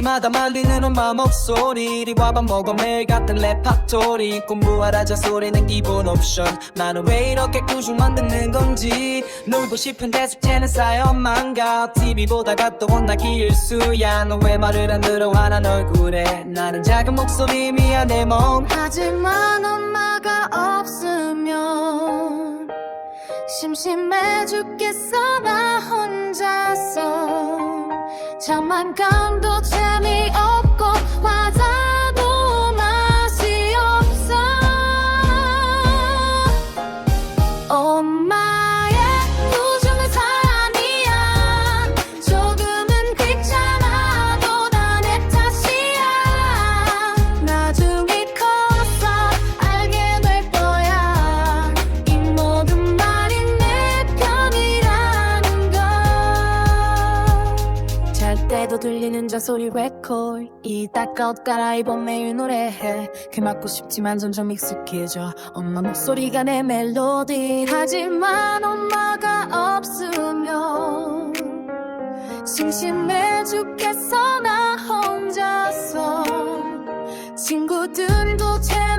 아침마다 말리는 엄마 목소리. 이리 와봐 먹어 매일 같은 레파토리. 공부하라 저 소리는 기본 옵션. 나는 왜 이렇게 꾸준만 듣는 건지. 놀고 싶은데 숙제는 쌓여만 가. TV 보다가 또 혼나 기일수야. 너 왜 말을 안 들어? 화난 얼굴에. 나는 작은 목소리 미안해 멍 하지만 엄마가 없으면 심심해 죽겠어 나 장난감도 재미없고 과자도 맛이 없어. 엄마 때도 들리는 저 소리 왜콜 이따가 옷 갈아입어 매일 노래해. 그 맞고 싶지만 점점 익숙해져. 엄마 목소리가 내 멜로디. 하지만 엄마가 없으면 심심해 죽겠어 나 혼자서. 친구들도 재